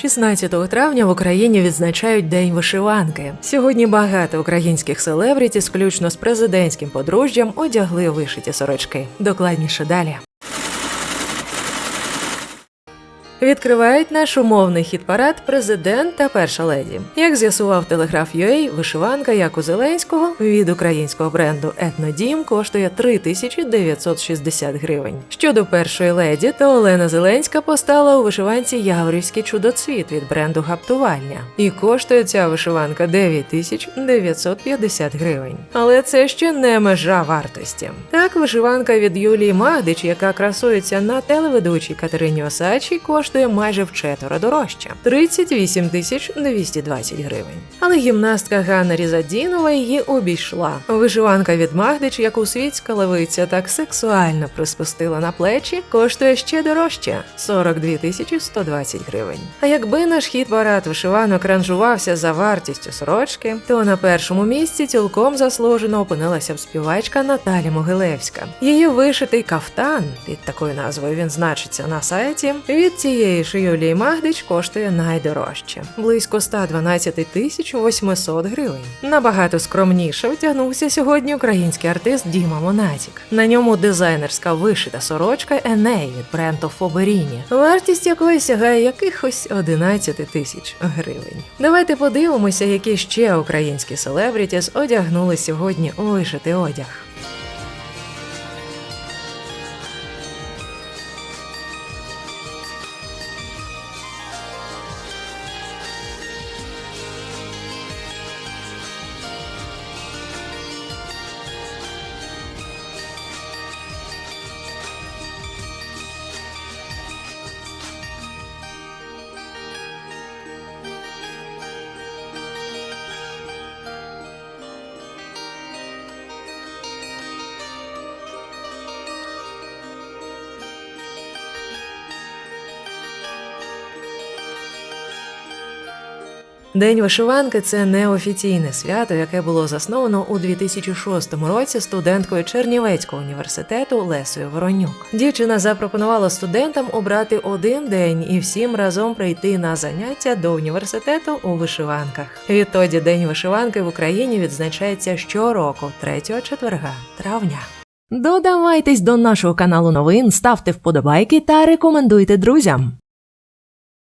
16 травня в Україні відзначають День вишиванки. Сьогодні багато українських селебріті, включно з президентським подружжям, одягли вишиті сорочки. Докладніше далі. Відкривають наш умовний хіт-парад президент та перша леді. Як з'ясував телеграф UA, вишиванка як у Зеленського від українського бренду Етнодім коштує 3960 гривень. Щодо першої леді, то Олена Зеленська постала у вишиванці Яворівський чудоцвіт від бренду Гаптувальня. І коштує ця вишиванка 9950 гривень. Але це ще не межа вартості. Так, вишиванка від Юлії Магдич, яка красується на телеведучій Катерині Осачій, коштує майже вчетверо дорожче 38 тисяч 220 гривень. Але гімнастка Ганна Різадінова її обійшла. Вишиванка від Магдич, яку світська левиця так сексуально приспустила на плечі, коштує ще дорожче 42 тисячі 120 гривень. А якби наш хід парад вишиванок ранжувався за вартістю сорочки, то на першому місці цілком заслужено опинилася б співачка Наталя Могилевська. Її вишитий кафтан під такою назвою він значиться на сайті. Від цієї ж Юлії Магдич коштує найдорожче близько 112 тисяч 800 гривень. Набагато скромніше втягнувся сьогодні український артист Діма Монатік. На ньому дизайнерська вишита сорочка Еней від бренду Фоберіні, вартість якої сягає якихось 11 тисяч гривень. Давайте подивимося, які ще українські селебрітіс одягнули сьогодні у вишитий одяг. День вишиванки це неофіційне свято, яке було засновано у 2006 році студенткою Чернівецького університету Лесою Воронюк. Дівчина запропонувала студентам обрати один день і всім разом прийти на заняття до університету у вишиванках. Відтоді День вишиванки в Україні відзначається щороку, 3 четверга травня. Додавайтесь до нашого каналу новин, ставте вподобайки та рекомендуйте друзям.